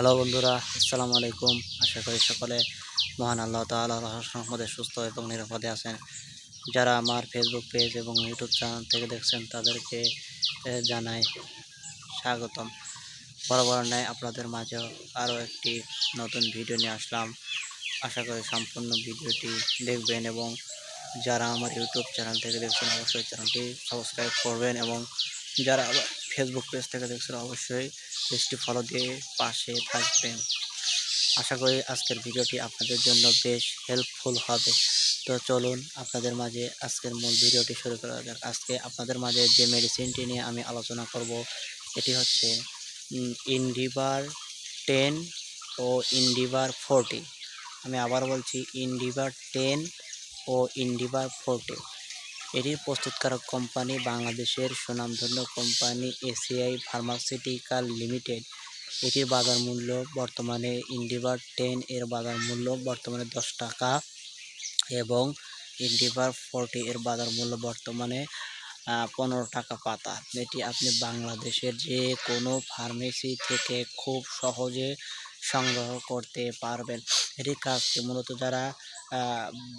Hello বন্ধুরা, আসসালামু আলাইকুম। আশা করি সকলে মহান আল্লাহ তাআলা রহমতে সুস্থ এবং নিরাপদে আছেন। যারা আমার ফেসবুক পেজ এবং ইউটিউব চ্যানেল থেকে দেখছেন, তাদেরকে জানাই স্বাগতম। বরাবর নেয় আপনাদের মাঝেও আরও একটি নতুন ভিডিও নিয়ে আসলাম। আশা করি সম্পূর্ণ ভিডিওটি দেখবেন এবং যারা আমার ইউটিউব চ্যানেল থেকে দেখছেন, অবশ্যই চ্যানেলটি সাবস্ক্রাইব করবেন এবং যারা ফেসবুক পেজ থেকে দেখছেন, অবশ্যই পেজটি ফলো দিয়ে পাশে থাকবেন। আশা করি আজকের ভিডিওটি আপনাদের জন্য বেশ হেল্পফুল হবে। তো চলুন আপনাদের মাঝে আজকের মূল ভিডিওটি শুরু করা যাক। আজকে আপনাদের মাঝে যে মেডিসিনটি নিয়ে আমি আলোচনা করব, এটি হচ্ছে ইনডিভার টেন ও ইনডিভার ফোরটি আমি আবার বলছি ইনডিভার টেন ও ইনডিভার ফোরটি এটির প্রস্তুতকারক কোম্পানি বাংলাদেশের সুনামধন্য কোম্পানি এসিআই ফার্মাসিউটিক্যাল লিমিটেড। এটির বাজার মূল্য বর্তমানে ইন্ডিভার টেন এর বাজার মূল্য বর্তমানে দশ টাকা এবং ইন্ডিভার ফোরটি এর বাজার মূল্য বর্তমানে পনেরো টাকা পাতা। এটি আপনি বাংলাদেশের যে কোনো ফার্মেসি থেকে খুব সহজে সংগ্রহ করতে পারবেন। কাজটি মূলত যারা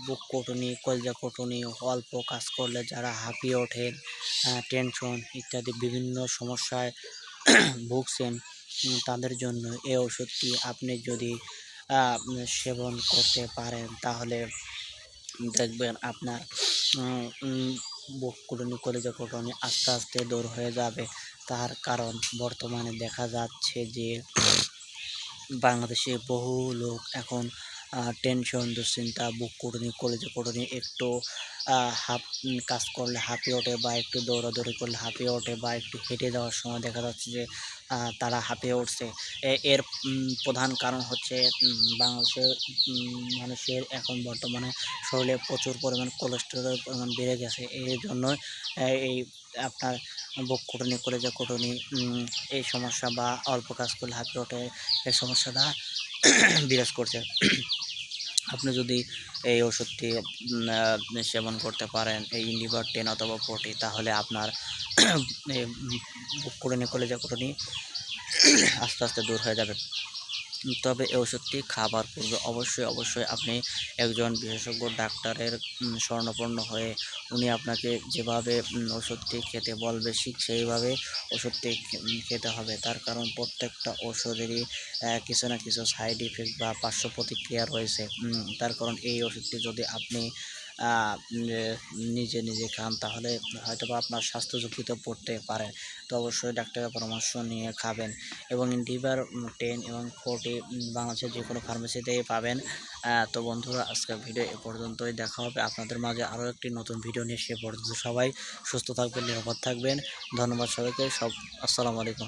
বুক কটুনি, কলজা কটুনি, অল্প কাজ করলে যারা হাঁপিয়ে ওঠেন টেনশন ইত্যাদি বিভিন্ন সমস্যায় ভুগছেন, তাদের জন্য এই ওষুধটি আপনি যদি সেবন করতে পারেন, তাহলে দেখবেন আপনার বুক কুটুনি, কলেজা কুটুনি আস্তে আস্তে দূর হয়ে যাবে। তার কারণ বর্তমানে দেখা যাচ্ছে যে বাংলাদেশে বহু লোক এখন টেনশন দুশ্চিন্তা বুক কুটুনি কলেজে কুটুনি একটু উম, কাজ করলে হাঁপিয়ে ওঠে বা একটু দৌড়াদৌড়ি করলে হাঁপিয়ে ওঠে বা একটু হেঁটে যাওয়ার সময় দেখা যাচ্ছে যে তারা হাঁপিয়ে উঠছে। এর প্রধান কারণ হচ্ছে বাংলাদেশের মানুষের এখন বর্তমানে শরীরে প্রচুর পরিমাণ কোলেস্টেরলের পরিমাণ বেড়ে গেছে। এই জন্য এই আপনার বুক কুটুনি কলেজা কুটুনি এই সমস্যা বা অল্প কাজ করলে হাতে ওঠে, এই সমস্যাটা বিরাজ করছে। আপনি যদি এই ওষুধটি সেবন করতে পারেন, এই ইন্ডিভার টেন অথবা ফোরটি, তাহলে আপনার বুক কুটুনি কলেজা কুটুনি আস্তে আস্তে দূর হয়ে যাবে। তবে এই ওষুধটি খাবার পূর্বে অবশ্যই অবশ্যই আপনি একজন বিশেষজ্ঞ ডাক্তারের উম, শরণাপন্ন হয়ে উনি আপনাকে যেভাবে ওষুধটি খেতে বলবে ঠিক সেইভাবে ওষুধটি খেতে হবে। তার কারণ প্রত্যেকটা ওষুধেরই কিছু না কিছু সাইড ইফেক্ট বা পার্শ্ব প্রতিক্রিয়া রয়েছে। তার কারণ এই ওষুধটি যদি আপনি নিজে নিজে খান, তাহলে হয়তো বা আপনার স্বাস্থ্য ঝুঁকিতে পড়তে পারেন তো অবশ্যই ডাক্তারের পরামর্শ নিয়ে খাবেন। এবং ডিভার টেন এবং ফোরটি বাংলাদেশের যে কোনো ফার্মেসিতেই পাবেন। তো বন্ধুরা, আজকের ভিডিও এ পর্যন্তই। দেখা হবে আপনাদের মাঝে আরও একটি নতুন ভিডিও নিয়ে। সে পর্যন্ত সবাই সুস্থ থাকবেন, নিরাপদ থাকবেন। ধন্যবাদ সবাইকে। সব, আসসালামু আলাইকুম